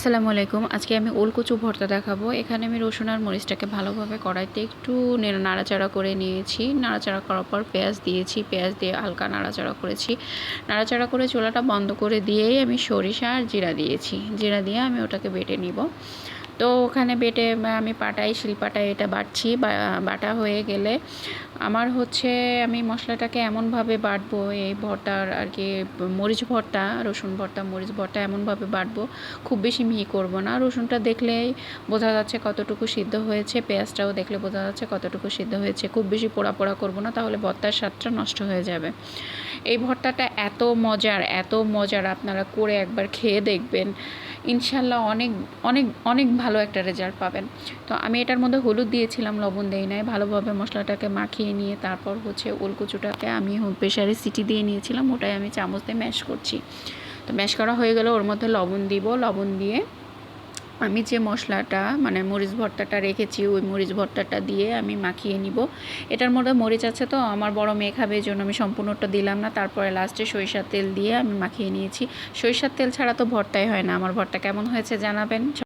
আসসালামু আলাইকুম। আজকে আমি ওলকুচু ভর্তা দেখাবো। এখানে আমি রসুন আর মরিচটাকে ভালোভাবে কড়াইতে একটু নাড়াচাড়া করে নিয়েছি। নাড়াচাড়া করার পর পেঁয়াজ দিয়েছি। পেঁয়াজ দিয়ে হালকা নাড়াচাড়া করেছি। নাড়াচাড়া করে চোলাটা বন্ধ করে দিয়েই আমি সরিষা আর জিরা দিয়েছি। জিরা দিয়ে আমি ওটাকে বেটে নিব। তো ওখানে বেটে আমি পাটাই শিলপাটায় এটা বাটছি বাটা হয়ে গেলে আমার হচ্ছে আমি মশলাটাকে এমনভাবে বাটবো, এই ভর্তার আর কি, মরিচ ভর্তা, রসুন ভর্তা, মরিচ ভর্তা এমনভাবে বাটবো, খুব বেশি মিহি করব না। রসুনটা দেখলেই বোঝা যাচ্ছে কতটুকু সিদ্ধ হয়েছে, পেঁয়াজটাও দেখলে বোঝা যাচ্ছে কতটুকু সিদ্ধ হয়েছে, খুব বেশি পোড়া পোড়া করব না, তাহলে ভর্তার স্বাদটা নষ্ট হয়ে যাবে। এই ভর্তাটা এত মজার এত মজার, আপনারা করে একবার খেয়ে দেখবেন। ইনশাল্লাহ অনেক অনেক অনেক ভালো একটা রেজাল্ট পাবেন। তো আমি এটার মধ্যে হলুদ দিয়েছিলাম, লবণ দেই নাই। ভালোভাবে মশলাটাকে মাখিয়ে নিয়ে তারপর হচ্ছে ওলকুচুটাকে আমি প্রেশারে সিটি দিয়ে নিয়েছিলাম, ওটাই আমি চামচ দিয়ে ম্যাশ করছি। তো ম্যাশ করা হয়ে গেলে ওর মধ্যে লবণ দিব। লবণ দিয়ে আমি যে মশলাটা মানে মরিচ ভর্তাটা রেখেছি, ওই মরিচ ভর্তাটা দিয়ে আমি মাখিয়ে নিব। এটার মধ্যে মরিচ আছে তো, আমার বড় মেয়ে খাবে এই জন্য আমি সম্পূর্ণটা দিলাম না। তারপরে লাস্টে সরিষার তেল দিয়ে আমি মাখিয়ে নিয়েছি। সরিষার তেল ছাড়া তো ভর্তাই হয় না। আমার ভর্তা কেমন হয়েছে জানাবেন?